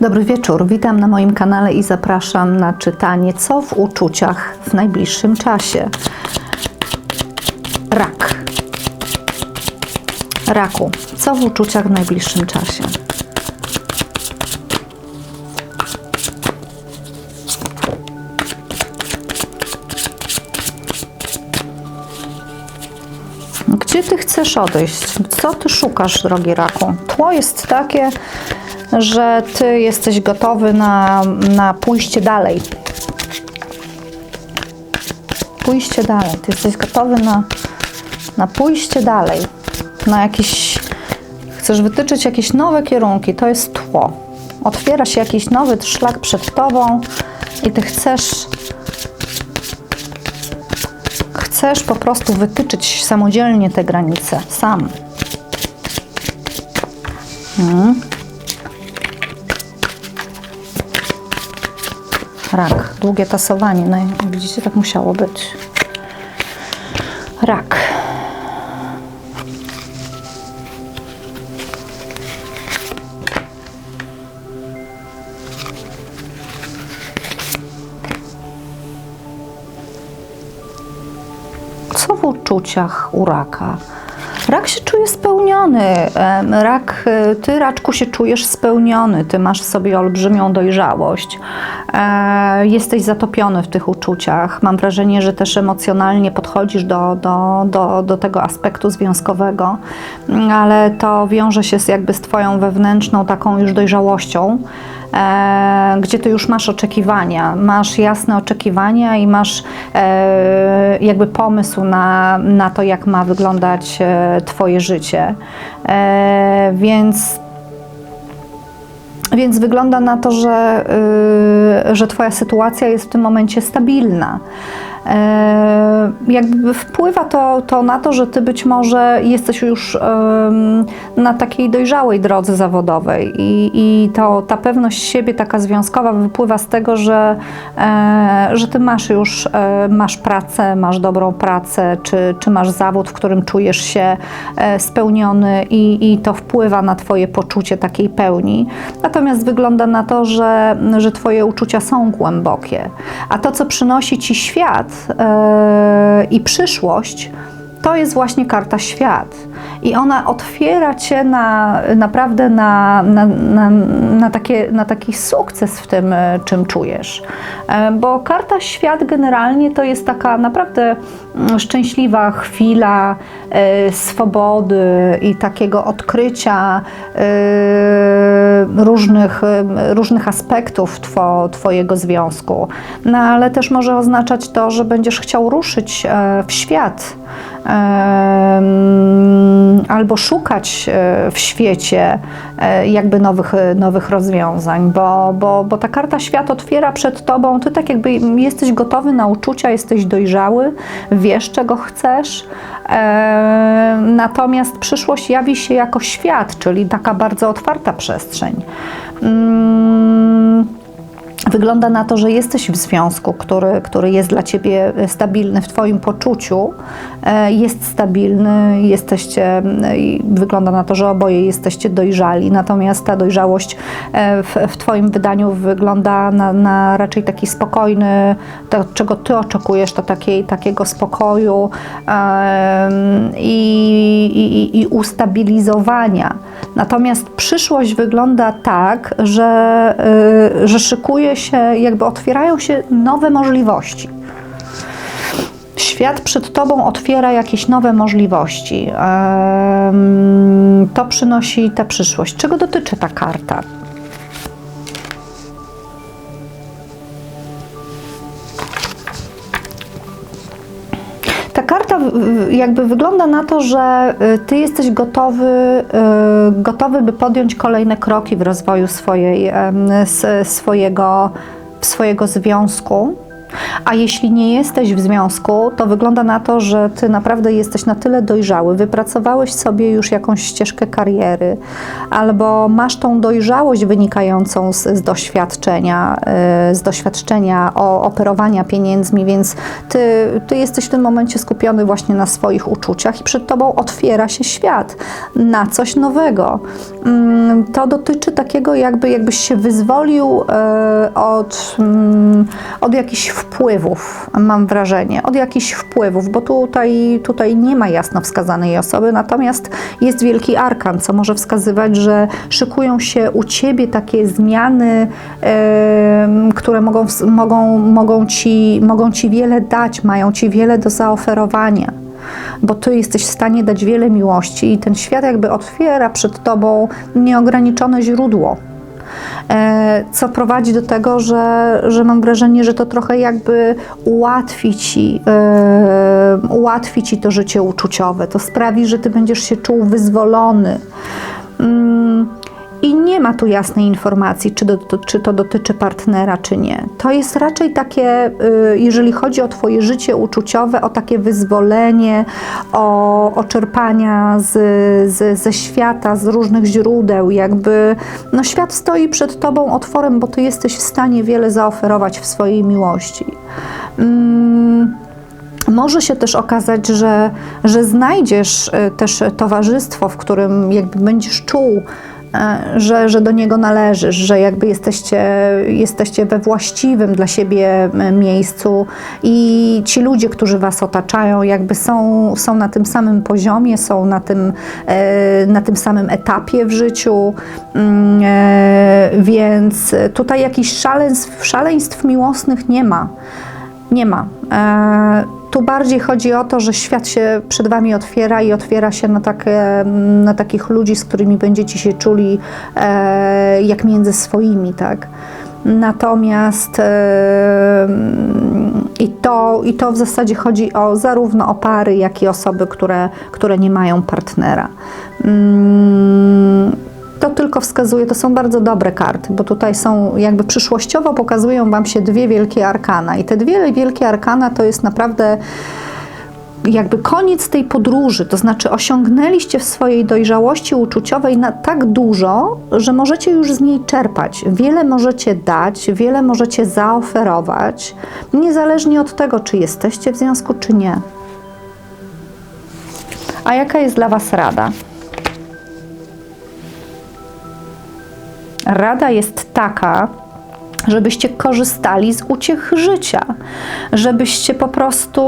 Dobry wieczór, witam na moim kanale i zapraszam na czytanie Co w uczuciach w najbliższym czasie. Rak. Raku. Co w uczuciach w najbliższym czasie? Gdzie ty chcesz odejść? Co ty szukasz, drogi raku? Tło jest takie, że ty jesteś gotowy na, na pójście dalej. Pójście dalej. Ty jesteś gotowy na, na pójście dalej. Na jakiś. Chcesz wytyczyć jakieś nowe kierunki. To jest tło. Otwiera się jakiś nowy szlak przed tobą i ty chcesz chcesz po prostu wytyczyć samodzielnie te granice, sam. Mhm. Rak, długie tasowanie, no i widzicie, tak musiało być. Rak. Co w uczuciach u raka? Rak się czuje spełniony. Rak, e, ty raczku się czujesz spełniony. Ty masz w sobie olbrzymią dojrzałość. E, jesteś zatopiony w tych uczuciach. Mam wrażenie, że też emocjonalnie podchodzisz do, do, do, do tego aspektu związkowego, Mm, ale to wiąże się z, jakby z twoją wewnętrzną taką już dojrzałością gdzie ty już masz oczekiwania, masz jasne oczekiwania i masz e, jakby pomysł na, na to, jak ma wyglądać e, twoje życie. E, więc więc wygląda na to, że, y, że Twoja sytuacja jest w tym momencie stabilna. E, jakby wpływa to, to na to, że Ty być może jesteś już na takiej dojrzałej drodze zawodowej i, i to, ta pewność siebie, taka związkowa, wypływa z tego, że, e, że Ty masz już e, masz pracę, masz dobrą pracę, czy, czy masz zawód, w którym czujesz się spełniony i, i to wpływa na Twoje poczucie takiej pełni. Natomiast wygląda na to, że, że Twoje uczucia są głębokie. A to, co przynosi Ci świat i przyszłość, to jest właśnie karta świat. I ona otwiera cię na, naprawdę na, na, na, na, takie, na taki sukces w tym, e, czym czujesz. E, Bo karta świat generalnie to jest taka naprawdę szczęśliwa chwila e, swobody i takiego odkrycia e, różnych, e, różnych aspektów two, Twojego związku. No ale też może oznaczać to, że będziesz chciał ruszyć w świat albo szukać w świecie jakby nowych, nowych rozwiązań, bo, bo, bo ta karta świat otwiera przed tobą, ty tak jakby jesteś gotowy na uczucia, jesteś dojrzały, wiesz czego chcesz, e, natomiast przyszłość jawi się jako świat, czyli taka bardzo otwarta przestrzeń. Mm, Wygląda na to, że jesteś w związku, który, który jest dla ciebie stabilny w Twoim poczuciu, e, jest stabilny, jesteście, i wygląda na to, że oboje jesteście dojrzali, natomiast ta dojrzałość e, w, w Twoim wydaniu wygląda na, na raczej taki spokojny, to czego Ty oczekujesz, to takiej, takiego spokoju i, i, i ustabilizowania. Natomiast przyszłość wygląda tak, że, że szykuje się, jakby otwierają się nowe możliwości. Świat przed Tobą otwiera jakieś nowe możliwości. To przynosi ta przyszłość. Czego dotyczy ta karta? Jakby wygląda na to, że y, ty jesteś gotowy, y, gotowy, by podjąć kolejne kroki w rozwoju swojej, swojego, swojego związku. A jeśli nie jesteś w związku, to wygląda na to, że ty naprawdę jesteś na tyle dojrzały, wypracowałeś sobie już jakąś ścieżkę kariery, albo masz tą dojrzałość wynikającą z, z doświadczenia, yy, z doświadczenia o operowania pieniędzmi, więc ty, ty jesteś w tym momencie skupiony właśnie na swoich uczuciach i przed tobą otwiera się świat na coś nowego. Mm, To dotyczy takiego, jakby jakbyś się wyzwolił e, od, mm, od jakichś wpływów, mam wrażenie, od jakichś wpływów, bo tutaj, tutaj nie ma jasno wskazanej osoby, natomiast jest wielki arkan, co może wskazywać, że szykują się u ciebie takie zmiany, które mogą, mogą, mogą, ci, mogą ci wiele dać, mają ci wiele do zaoferowania bo ty jesteś w stanie dać wiele miłości i ten świat jakby otwiera przed tobą nieograniczone źródło. E, Co prowadzi do tego, że, że mam wrażenie, że to trochę jakby ułatwi ci, e, ułatwi ci to życie uczuciowe. To sprawi, że ty będziesz się czuł wyzwolony. I nie ma tu jasnej informacji, czy, do, to- czy to dotyczy partnera, czy nie. To jest raczej takie, y, jeżeli chodzi o Twoje życie uczuciowe, o takie wyzwolenie, o, o czerpania z, z, ze świata, z różnych źródeł. Jakby no, świat stoi przed Tobą otworem, bo Ty jesteś w stanie wiele zaoferować w swojej miłości. Mm, może się też okazać, że, że znajdziesz e, też towarzystwo, w którym jakby będziesz czuł, że, że do niego należysz, że jakby jesteście, jesteście we właściwym dla siebie e, miejscu i ci ludzie, którzy was otaczają, jakby są, są na tym samym poziomie, są na tym, e, na tym samym etapie w życiu, Mm, e, więc tutaj jakichś szaleństw, szaleństw miłosnych nie ma. Nie ma. E, tu bardziej chodzi o to, że świat się przed Wami otwiera i otwiera się na, takie, na takich ludzi, z którymi będziecie się czuli e, jak między swoimi, tak? Natomiast e, i, to, i to w zasadzie chodzi o zarówno o pary, jak i osoby, które, które nie mają partnera. To tylko wskazuje, to są bardzo dobre karty, bo tutaj są jakby przyszłościowo pokazują Wam się dwie wielkie arkana i te dwie wielkie arkana to jest naprawdę jakby koniec tej podróży, to znaczy osiągnęliście w swojej dojrzałości uczuciowej na tak dużo, że możecie już z niej czerpać. Wiele możecie dać, wiele możecie zaoferować, niezależnie od tego, czy jesteście w związku, czy nie. A jaka jest dla Was rada? Rada jest taka, żebyście korzystali z uciech życia, żebyście po prostu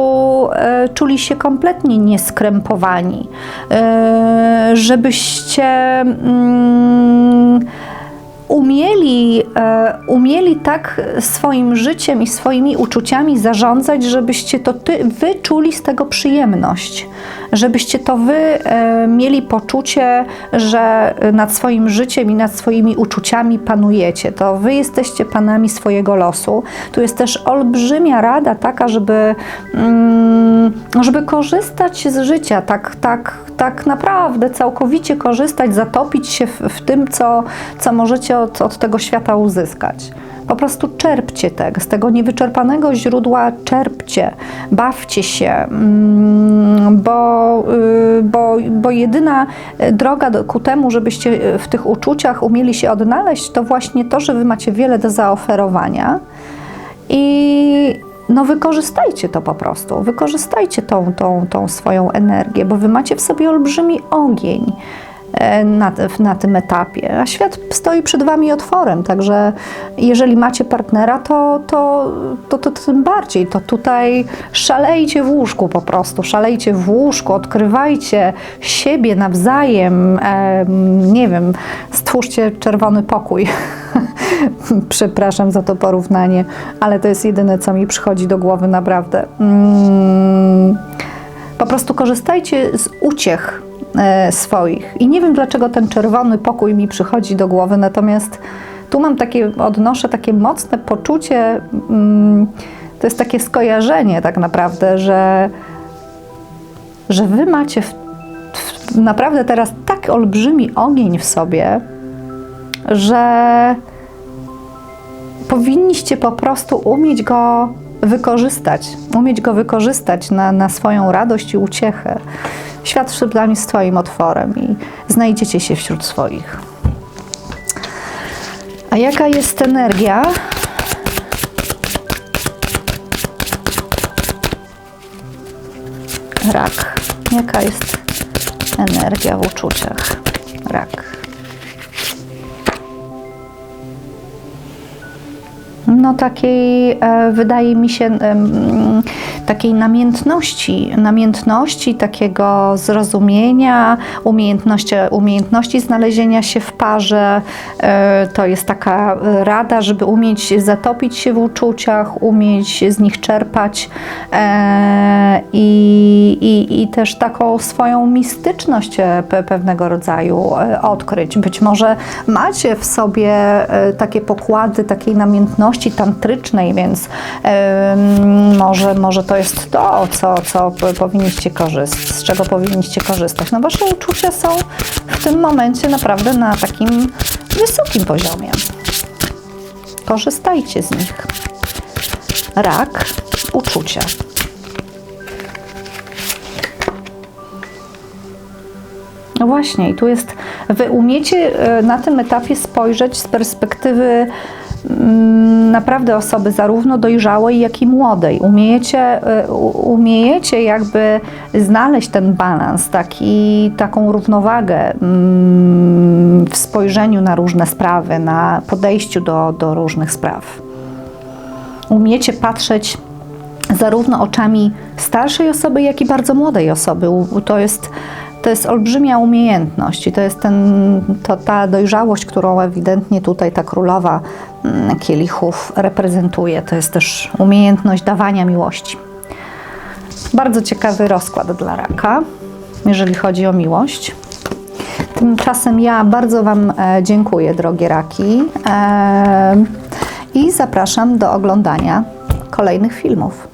e, czuli się kompletnie nieskrępowani, e, żebyście mm, umieli, e, umieli tak swoim życiem i swoimi uczuciami zarządzać, żebyście to ty, wy czuli z tego przyjemność, żebyście to wy e, mieli poczucie, że nad swoim życiem i nad swoimi uczuciami panujecie. To wy jesteście panami swojego losu. Tu jest też olbrzymia rada taka, żeby, mm, żeby korzystać z życia, tak, tak, tak naprawdę całkowicie korzystać, zatopić się w, w tym, co, co możecie od, od tego świata uzyskać. Po prostu czerpcie tego, z tego niewyczerpanego źródła czerpcie, bawcie się, mm, bo, y, bo, bo jedyna y, droga do, ku temu, żebyście y, w tych uczuciach umieli się odnaleźć, to właśnie to, że wy macie wiele do zaoferowania i no wykorzystajcie to po prostu, wykorzystajcie tą, tą, tą swoją energię, bo wy macie w sobie olbrzymi ogień na, na tym etapie, a świat stoi przed wami otworem, także jeżeli macie partnera, to, to, to, to tym bardziej, to tutaj szalejcie w łóżku po prostu, szalejcie w łóżku, odkrywajcie siebie nawzajem, em, nie wiem, stwórzcie czerwony pokój. Przepraszam za to porównanie, ale to jest jedyne, co mi przychodzi do głowy naprawdę. Mm, po prostu korzystajcie z uciech e, swoich. I nie wiem, dlaczego ten czerwony pokój mi przychodzi do głowy, natomiast tu mam takie, odnoszę takie mocne poczucie, mm, to jest takie skojarzenie tak naprawdę, że, że wy macie w, w, naprawdę teraz tak olbrzymi ogień w sobie, że powinniście po prostu umieć go wykorzystać, umieć go wykorzystać na, na swoją radość i uciechę. Świat przed wami jest Twoim otworem i znajdziecie się wśród swoich. A jaka jest energia? Rak. Jaka jest energia w uczuciach? Rak. No takiej, e, wydaje mi się, takiej namiętności, namiętności, takiego zrozumienia, umiejętności, umiejętności znalezienia się w parze. E, To jest taka rada, żeby umieć zatopić się w uczuciach, umieć z nich czerpać e, i, i, i też taką swoją mistyczność e, pe- pewnego rodzaju odkryć. Być może macie w sobie takie pokłady takiej namiętności tantrycznej, więc może, może to jest to, co, co powinniście korzystać, z czego powinniście korzystać. No wasze uczucia są w tym momencie naprawdę na takim wysokim poziomie. Korzystajcie z nich. Rak, uczucia. No właśnie, i tu jest, wy umiecie e, na tym etapie spojrzeć z perspektywy naprawdę osoby zarówno dojrzałej, jak i młodej. Umiejecie, u- umiejecie jakby znaleźć ten balans, taki, taką równowagę mm, w spojrzeniu na różne sprawy, na podejściu do, do różnych spraw. Umiecie patrzeć zarówno oczami starszej osoby, jak i bardzo młodej osoby. To jest, to jest olbrzymia umiejętność i to jest ten, to ta dojrzałość, którą ewidentnie tutaj ta królowa mm, kielichów reprezentuje. To jest też umiejętność dawania miłości. Bardzo ciekawy rozkład dla raka, jeżeli chodzi o miłość. Tymczasem ja bardzo Wam e, dziękuję, drogie raki, e, i zapraszam do oglądania kolejnych filmów.